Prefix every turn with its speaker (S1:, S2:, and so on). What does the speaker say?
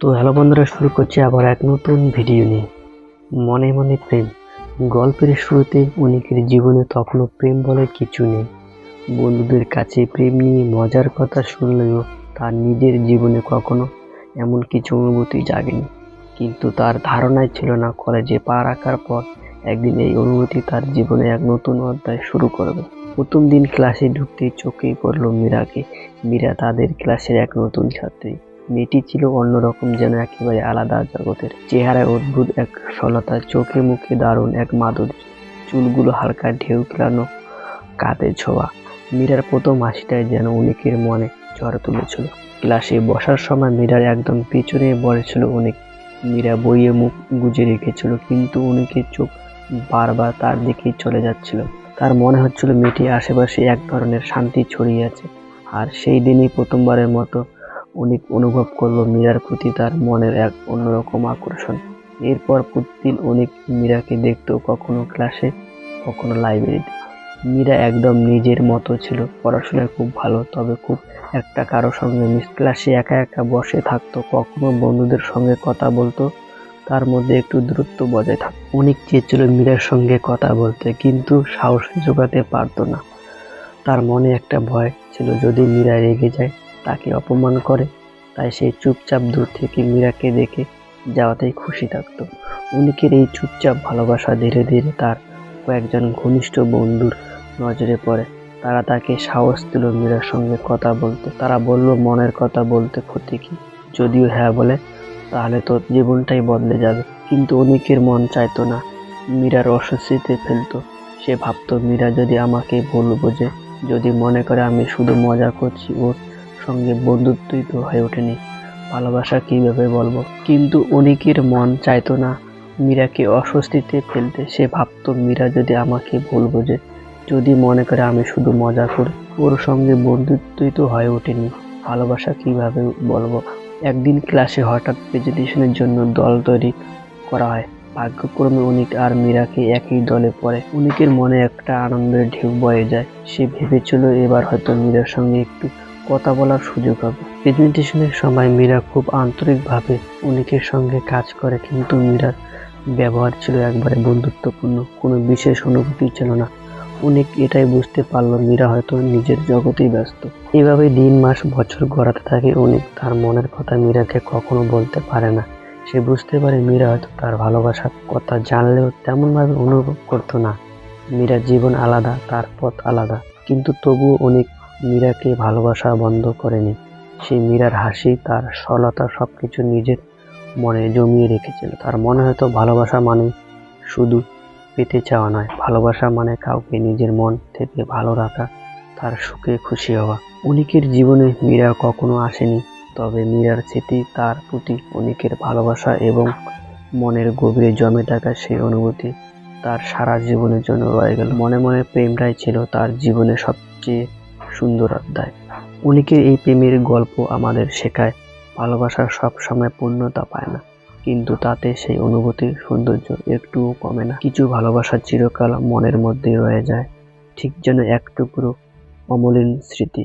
S1: তো হ্যালো বন্ধুরা, শুরু করছি আবার এক নতুন ভিডিও নিয়ে। মনে মনে প্রেম। গল্পের শুরুতে অনেকের জীবনে তখনও প্রেম বলে কিছু নেই। বন্ধুদের কাছে প্রেম নিয়ে মজার কথা শুনলেও তার নিজের জীবনে কখনো এমন কিছু অনুভূতি জাগেনি। কিন্তু তার ধারণাই ছিল না কলেজে পা রাখার পর একদিন এই অনুভূতি তার জীবনে এক নতুন অধ্যায় শুরু করবে। প্রথম দিন ক্লাসে ঢুকতেই চোখেই পড়ল মীরাকে। মীরা তাদের ক্লাসের এক নতুন ছাত্রী। মেয়েটি ছিল অন্যরকম যেন একেবারে আলাদা জগতের। চেহারায় অদ্ভুত এক সলতা, চোখে মুখে দারুণ এক মাধুর্য চুলগুলো হালকা ঢেউ খেলানো কাঁধে ছোঁয়া। মীরার প্রথম হাসিটাই যেন অনেকের মনে ঝড় তুলেছিল। ক্লাসে বসার সময় মীরার একদম পিছনে বসেছিল অনেক। মীরা বইয়ে মুখ গুজে রেখেছিল, কিন্তু অনেকের চোখ বারবার তার দিকেই চলে যাচ্ছিল। তার মনে হচ্ছিল মেয়েটি আশেপাশে এক ধরনের শান্তি ছড়িয়ে আছে। আর সেই দিনই প্রথমবারের মতো অনেক অনুভব করল মীরার প্রতি তার মনের এক অন্যরকম আকর্ষণ। এরপর প্রতিদিন অনেক মীরাকে দেখতো কখনো ক্লাসে কখনো লাইব্রেরিতে মীরা একদম নিজের মতো ছিল, পড়াশোনায় খুব ভালো, তবে খুব একটা কারও সঙ্গে মিস ক্লাসে একা একা বসে থাকতো, কখনো বন্ধুদের সঙ্গে কথা বলতো, তার মধ্যে একটু দূরত্ব বজায় থাকতো। অনেক চেয়েছিল মীরার সঙ্গে কথা বলতে, কিন্তু সাহস জোগাতে পারতো না। তার মনে একটা ভয় ছিল, যদি মীরা রেগে যায় তাকে অপমান করে, তাই সে চুপচাপ দূর থেকে মীরাকে দেখে যাওয়াতেই খুশি থাকতো। অনেকের এই চুপচাপ ভালোবাসা ধীরে ধীরে তার কয়েকজন ঘনিষ্ঠ বন্ধুর নজরে পড়ে। তারা তাকে সাহস দিল মীরার সঙ্গে কথা বলতে। তারা বলল, মনের কথা বলতে ক্ষতি কি? যদিও হ্যাঁ বলে, তাহলে তো জীবনটাই বদলে যাবে। কিন্তু অনেকের মন চাইতো না, মীরার অস্বস্তিতে ফেলতো। সে ভাবতো, মীরা যদি আমাকে ভুল বোঝে, যদি মনে করে আমি শুধু মজা করছি, ওর সঙ্গে বন্ধুত্বই তো হয়ে ওঠেনি। ভালোবাসা কীভাবে বলব? কিন্তু অনেকের মন চাইতো না মীরাকে অস্বস্তিতে ফেলতে। সে ভাবতো, মীরা যদি আমাকে ভুল বোঝে, যদি মনে করে আমি শুধু মজা করি, ওর সঙ্গে বন্ধুত্বই তো হয়ে ওঠেনি। ভালোবাসা কীভাবে বলব? একদিন ক্লাসে হঠাৎ প্রেজেন্টেশনের জন্য দল তৈরি করা হয়। ভাগ্যক্রমে অনিক আর মীরাকে একই দলে পড়ে। অনিকের মনে একটা আনন্দের ঢেউ বয়ে যায়। সে ভেবেছিল এবার হয়তো মীরার সঙ্গে একটু কথা বলার সুযোগ হবে। প্রেজেন্টেশনের সময় মীরা খুব আন্তরিকভাবে অনেকের সঙ্গে কাজ করে, কিন্তু মীরার ব্যবহার ছিল একবারে বন্ধুত্বপূর্ণ, কোনো বিশেষ অনুভূতি ছিল না। অনেক এটাই বুঝতে পারল, মীরা হয়তো নিজের জগতেই ব্যস্ত। এইভাবে দিন, মাস, বছর গড়াতে থাকে অনেক তার মনের কথা মীরাকে কখনো বলতে পারে না। সে বুঝতে পারে মীরা হয়তো তার ভালোবাসার কথা জানলেও তেমনভাবে অনুভব করতো না। মীরার জীবন আলাদা, তার পথ আলাদা। কিন্তু তবুও অনেক মীরাকে ভালোবাসা বন্ধ করেনি সে মীরার হাসি, তার সরলতা সব কিছু নিজের মনে জমিয়ে রেখেছিল। তার মনে হয়তো ভালোবাসা মানে শুধু পেতে চাওয়া নয়, ভালোবাসা মানে কাউকে নিজের মন থেকে ভালো রাখা, তার সুখে খুশি হওয়া। অনেকের জীবনে মীরা কখনো আসেনি, তবে মীরার স্মৃতি, তার প্রতি অনেকের ভালোবাসা এবং মনের গভীরে জমে থাকা সেই অনুভূতি তার সারা জীবনের জন্য রয়ে গেল। মনে মনে প্রেমটাই ছিল তার জীবনে সবচেয়ে সুন্দর অধ্যায়। অনেকের এই প্রেমের গল্প আমাদের শেখায়, ভালোবাসা সব সময় পূর্ণতা পায় না, কিন্তু তাতে সেই অনুভূতির সৌন্দর্য একটুও কমে না। কিছু ভালোবাসা চিরকাল মনের মধ্যে রয়ে যায়, ঠিক যেন এক টুকরো অমলিন স্মৃতি।